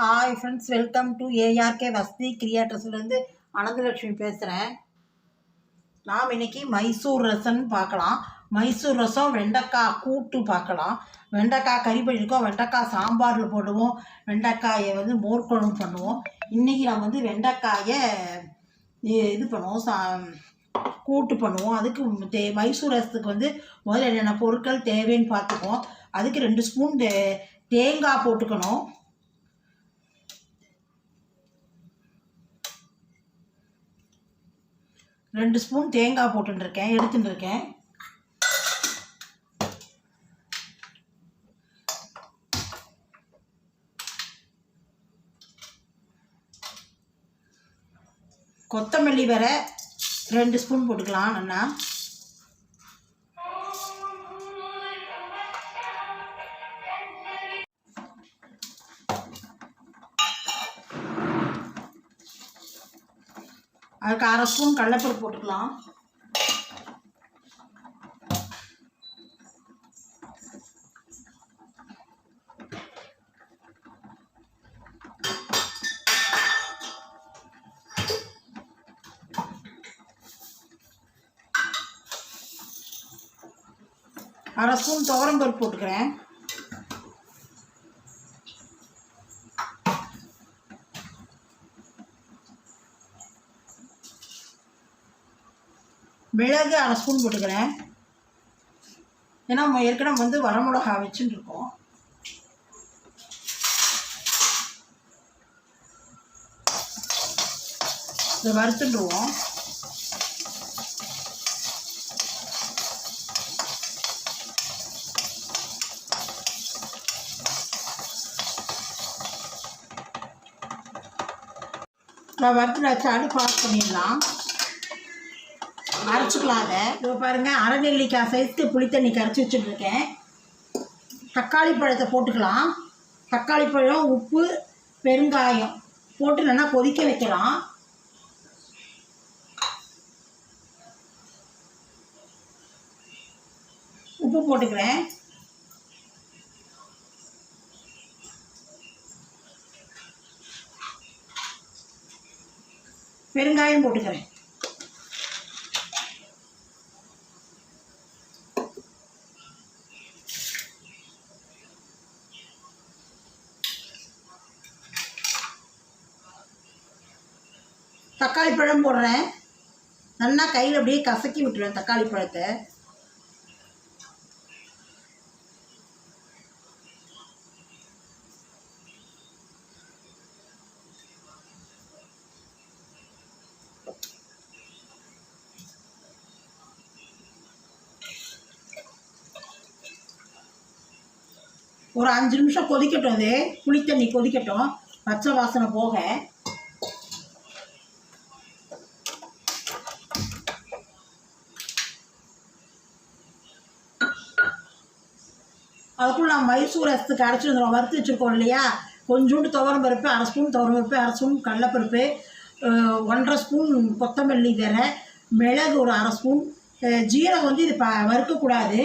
Hi friends welcome to ARK வசதி கிரியேட்டர்ஸ்லேருந்து அனந்தலட்சுமி பேசுகிறேன் நாம் இன்னைக்கு மைசூர் ரசம்னு பார்க்கலாம். மைசூர் ரசம் வெண்டைக்காய் கூட்டு பார்க்கலாம். வெண்டைக்காய் கறி பண்ணியிருக்கோம் வெண்டைக்காய் சாம்பாரில் போடுவோம். வெண்டைக்காயை வந்து மோர்க்குழம்பு பண்ணுவோம். இன்றைக்கி நம்ம வந்து வெண்டைக்காயை இது பண்ணுவோம் சா கூட்டு பண்ணுவோம். அதுக்கு தே மைசூர் ரசத்துக்கு வந்து முதல்ல என்னென்ன பொருட்கள் தேவைன்னு பார்த்துக்குவோம். அதுக்கு ரெண்டு ஸ்பூன் தே தேங்காய் போட்டுக்கணும். ரெண்டு ஸ்பூன் தேங்காய் போட்டுருக்கேன் எடுத்துட்டு இருக்கேன் கொத்தமல்லி வர ரெண்டு ஸ்பூன் போட்டுக்கலாம் அண்ணா. அரை ஸ்பூன் கடலைப்பருப்பு போட்டுக்கலாம். அரை ஸ்பூன் துவரம் பருப்பு போட்டுக்கிறேன். மிளகு அரை ஸ்பூன் போட்டுக்கிறேன். ஏன்னா நம்ம ஏற்கனவே வந்து வரமிளகா வச்சுட்டு இருக்கோம் இதை வறுத்துட்டுருவோம். நான் வறுத்து அடுப்பு ஆஃப் பண்ணிடலாம். அரைச்சிக்கலாம் அதை. இப்போ பாருங்கள் அரை நெல்லிக்காய் சைஸ்க்கு புளித்தண்ணி கரைச்சி வச்சுட்ருக்கேன் தக்காளி பழத்தை போட்டுக்கலாம். தக்காளி பழம் உப்பு பெருங்காயம் போட்டு நல்லா கொதிக்க வைக்கலாம். உப்பு போட்டுக்கிறேன். பெருங்காயம் போட்டுக்கிறேன். தக்காளி பழம் போடுறேன். நல்லா கையில் அப்படியே கசக்கி விட்டுருவேன் தக்காளி பழத்தை. ஒரு அஞ்சு நிமிஷம் கொதிக்கட்டும் அது. புளித்தண்ணி கொதிக்கட்டும். பச்சை வாசனை போக அதுக்குள்ள நான் மைசூர் அரசுக்கு அரைச்சி வந்துடும் வறுத்து வச்சுருக்கோம் இல்லையா? கொஞ்சோண்டு துவரம் பருப்பு அரை ஸ்பூன் துவரம் பருப்பு அரை ஸ்பூன் கடலப்பருப்பு ஒன்றரை ஸ்பூன் கொத்தமல்லி வேற மிளகு ஒரு அரை ஸ்பூன் ஜீரகம் வந்து இது ப வறுக்கக்கூடாது.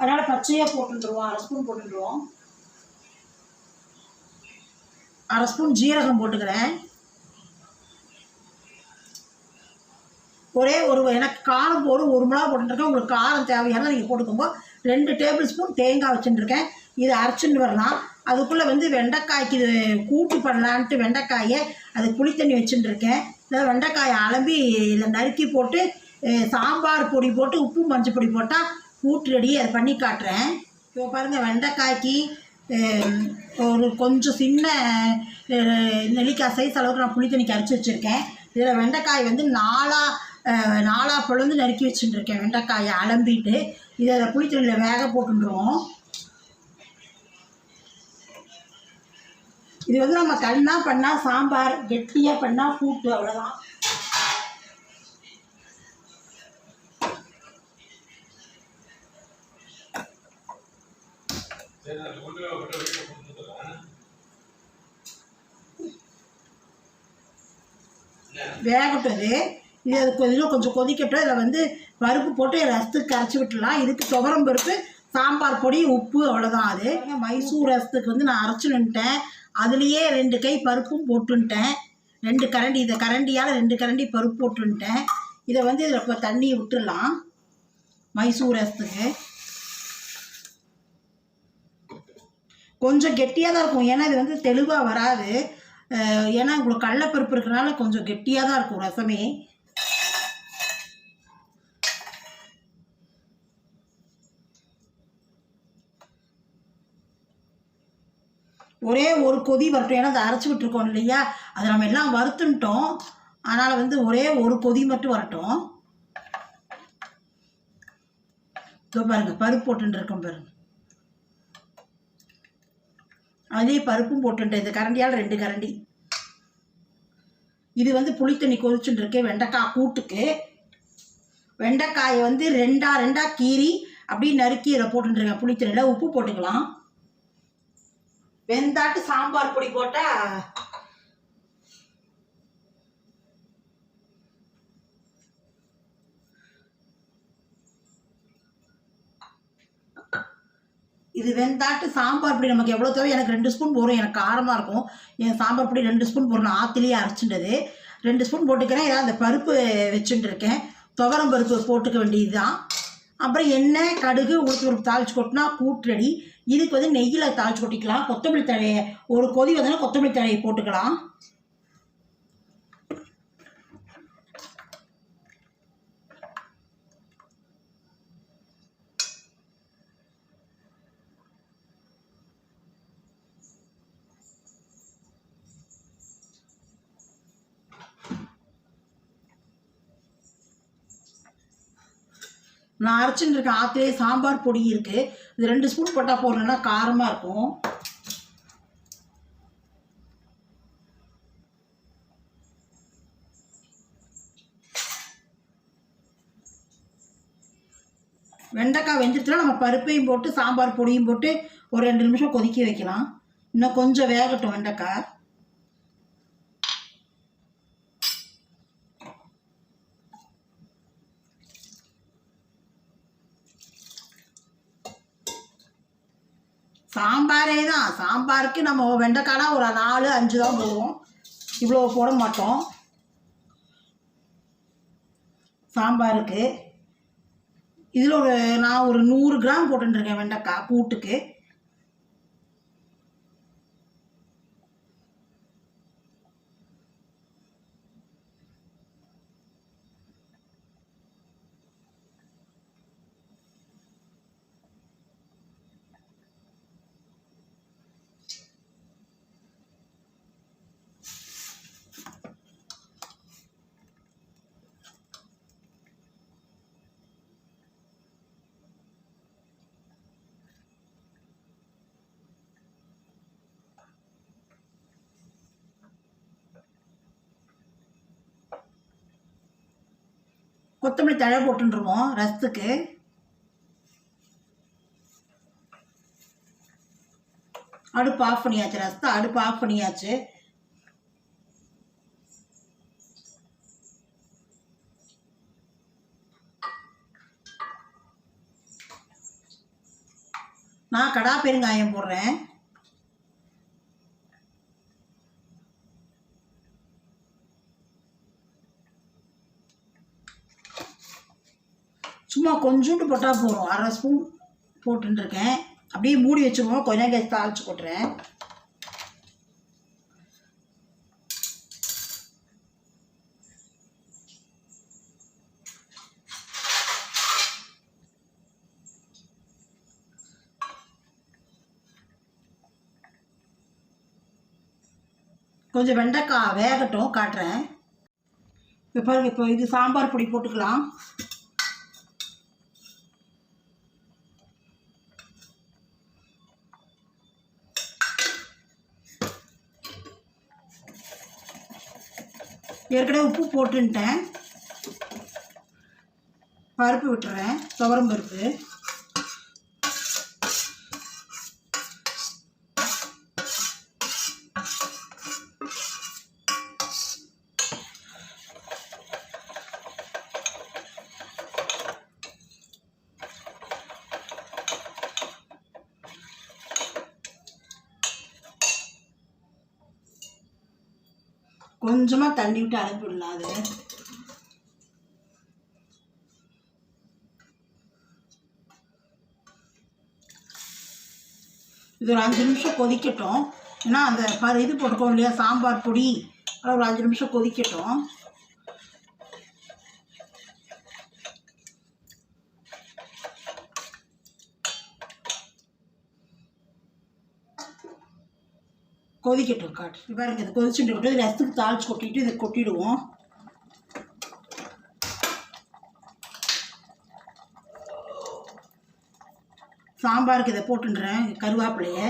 அதனால் பச்சையாக போட்டுருவோம் அரை ஸ்பூன் போட்டுருவோம் அரை ஸ்பூன் ஜீரகம் போட்டுக்கிறேன். ஒரே ஒரு எனக்கு காரம் போடும் ஒரு மிளகா போட்டுருக்கேன் உங்களுக்கு காரம் தேவையான நீங்கள் போட்டுக்கோங்க. ரெண்டு டேபிள் ஸ்பூன் தேங்காய் வச்சுட்டுருக்கேன். இதை அரைச்சின்னு வரலாம். அதுக்குள்ளே வந்து வெண்டைக்காய்க்கு இது கூட்டு பண்ணலான்ட்டு வெண்டைக்காயை அது புளித்தண்ணி வச்சுட்டு இருக்கேன். இந்த வெண்டைக்காயை அலம்பி இதில் நறுக்கி போட்டு சாம்பார் பொடி போட்டு உப்பு மஞ்சள் பொடி போட்டால் கூட்டு ரெடி அதை பண்ணி காட்டுறேன். இப்போ பாருங்கள் வெண்டைக்காய்க்கு ஒரு கொஞ்சம் சின்ன நெல்லிக்காய் சைஸ் அளவுக்கு நான் புளி தண்ணிக்கு அரைச்சி வச்சுருக்கேன். இதில் வெண்டைக்காய் வந்து நாலாக நாலாக பொழுந்து நறுக்கி வச்சுட்டு இருக்கேன். வெண்டைக்காயை அலம்பிட்டு இதை புளித்தண்ணியில் வேக போட்டுருவோம். இது வந்து நம்ம கண்ணா பண்ணால் சாம்பார் கெட்டியாக பண்ணால் கூட்டு அவ்வளோதான் வேகட்டும் இது. இது அது கொஞ்சம் கொஞ்சம் கொதிக்கட்டும். இதில் வந்து பருப்பு போட்டு ரசத்துக்கு கரைச்சி விட்டுலாம் இதுக்கு துவரம் பருப்பு சாம்பார் பொடி உப்பு அவ்வளோதான் அது. மைசூர் ரசத்துக்கு வந்து நான் அரைச்சு நின்ட்டேன் அதுலேயே ரெண்டு கை பருப்பும் போட்டுன்ட்டேன். ரெண்டு கரண்டி இதை கரண்டியால் ரெண்டு கரண்டி பருப்பு போட்டுன்ட்டேன். இதை வந்து இதில் இப்போ தண்ணி விட்டுடலாம். மைசூர் ரசத்துக்கு. கொஞ்சம் கெட்டியாக தான் இருக்கும். ஏன்னா இது வந்து தெளிவாக வராது. ஏன்னா உங்களுக்கு கடலப்பருப்பு இருக்கிறனால கொஞ்சம் கெட்டியாக தான் இருக்கும் ரசமே. ஒரே ஒரு கொதி வரட்டும். ஏன்னா அதை அரைச்சி விட்டுருக்கோம் இல்லையா? அதை நம்ம எல்லாம் வறுத்துன்ட்டோம். அதனால் வந்து ஒரே ஒரு கொதி மட்டும் வரட்டும். இதோ பாருங்கள் பருப்பு போட்டுட்டு இருக்கோம் பாருங்க. அதே பருப்பும் போட்டுட்டேன் இந்த கரண்டியால் ரெண்டு கரண்டி. இது வந்து புளித்தண்ணி கொதிச்சுட்டு இருக்கேன் வெண்டைக்காய் கூட்டுக்கு. வெண்டைக்காயை வந்து ரெண்டா ரெண்டா கீறி அப்படியே நறுக்கி இதில் போட்டுருக்கேன் புளித்தண்ணியில் உப்பு போட்டுக்கலாம். வெந்தாட்டு சாம்பார் பொடி போட்டால் இது வெந்தாட்டு சாம்பார் பொடி நமக்கு எவ்வளோ தேவை எனக்கு ரெண்டு ஸ்பூன் போடும் எனக்கு காரமாக இருக்கும். என் சாம்பார் பொடி ரெண்டு ஸ்பூன் போடணும் ஆத்திலேயே அரைச்சிட்டது. ரெண்டு ஸ்பூன் போட்டுக்கிறேன். ஏதாவது அந்த பருப்பு வச்சுட்டு இருக்கேன். துவரம் பருப்பு போட்டுக்க வேண்டியது தான் அப்புறம் எண்ணெய் கடுகு உளுத்து பருப்பு தாளிச்சு கொட்டினா கூட்டு ரெடி இதுக்கு வந்து நெய்யில் தாளிச்சு கொட்டிக்கலாம். கொத்தமல்லி தழையை ஒரு கொதி வந்தோன்னா கொத்தமல்லி தழையை போட்டுக்கலாம். நான் அரைச்சின்னு இருக்கேன் ஆற்றுலேயே சாம்பார் பொடி இருக்குது இது ரெண்டு ஸ்பூன் போட்டால் போடணுன்னா காரமாக இருக்கும். வெண்டைக்காய் வெந்துட்டுனா நம்ம பருப்பையும் போட்டு சாம்பார் பொடியும் போட்டு ஒரு ரெண்டு நிமிஷம் கொதிக்க வைக்கலாம். இன்னும் கொஞ்சம் வேகட்டும் வெண்டைக்காய். சாம்பாரே தான் சாம்பாருக்கு நம்ம வெண்டைக்காய்னா ஒரு நாலு அஞ்சு தான் போடுவோம். இவ்வளோ போட மாட்டோம். சாம்பாருக்கு. இதில் ஒரு நான் ஒரு நூறு கிராம் போட்டுருக்கேன் வெண்டைக்காய் கூட்டுக்கு. கொத்தமல்லி தழை போட்டுருவோம் ரசத்துக்கு. அடுப்பு ஆஃப் பண்ணியாச்சு ரசத்தை அடுப்பு ஆஃப் பண்ணியாச்சு. நான் கடா பெருங்காயம் போடுறேன். கொஞ்சோண்டு போட்டால் போகிறோம் அரை ஸ்பூன் போட்டுருக்கேன் அப்படியே மூடி வச்சுருவோம். கொஞ்ச நேரம் கழிச்சு தாளிச்சு போட்டுறேன். கொஞ்சம் வெண்டைக்காய் வேகட்டும். காட்டுறேன். இப்போ பாருங்க இப்போ இது சாம்பார் பொடி போட்டுக்கலாம். ஏற்கனவே உப்பு போட்டுன்ட்டேன். பருப்பு விட்டுறேன். துவரம் பருப்பு. கொஞ்சமாக தண்ணி விட்டு அனுப்பிவிடலாம் அது. இது ஒரு அஞ்சு நிமிஷம் கொதிக்கட்டும். ஏன்னா அந்த பரு இது போட்டுக்கோ இல்லையா சாம்பார் பொடி. ஒரு அஞ்சு நிமிஷம் கொதிக்கட்டும். கொதிக்கட்டும் காட்டு. பாருங்க இதை கொதிச்சுட்டு விட்டு இது ரசத்துக்கு தாளிச்சு கொட்டிட்டு இதை கொட்டிடுவோம். சாம்பாருக்கு இதை போட்டுன்றேன் கருவேப்பிலைய.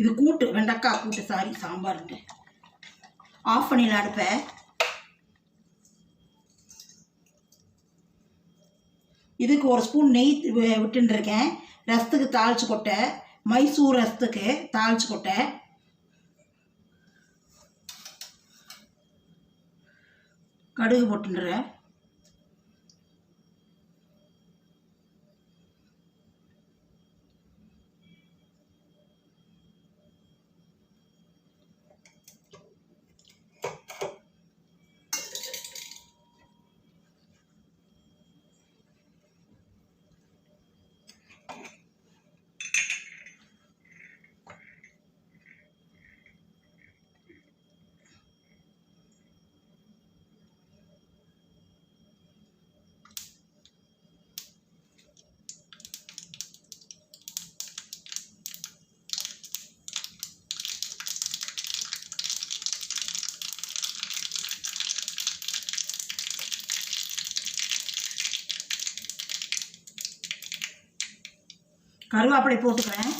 இது கூட்டு வெண்டைக்காய் கூட்டு சாரி சாம்பார்ன்ட்டு. ஆஃப் பண்ணிடலாம் அடுப்பை. இதுக்கு ஒரு ஸ்பூன் நெய் விட்டுருக்கேன் ரசத்துக்கு தாளிச்சு கொட்டை. மைசூர் ரசத்துக்கு தாளிச்சு கொட்டை. கடுகு போட்டுன்றேன். கருவேப்பிலை போட்டுக்கிறேன்.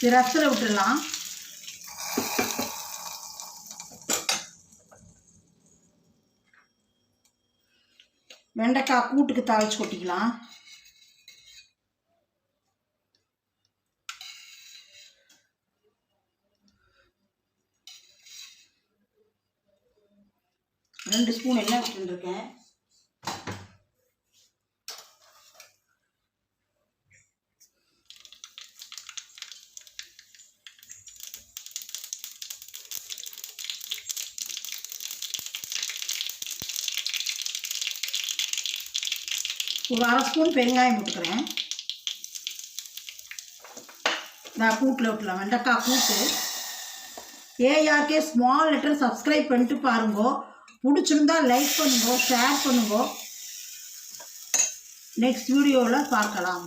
இது ரசத்தில் விட்டுடலாம். வெண்டைக்காய் கூட்டுக்கு தாளிச்சு கொட்டிக்கலாம். ரெண்டு ஸ்பூன் எண்ணெய் விட்டுருக்கேன். ஒரு அரை ஸ்பூன் பெருங்காயம் போட்டுக்கிறேன். நான் கூட்டில் விட்டுலாம் வெண்டைக்காய் கூட்டு. ஏஆர்கே ஸ்மால் லெட்டர் சப்ஸ்கிரைப் பண்ணிட்டு பாருங்கோ. பிடிச்சிருந்தா லைக் பண்ணுங்க ஷேர் பண்ணுங்க. நெக்ஸ்ட் வீடியோவில் பார்க்கலாம்.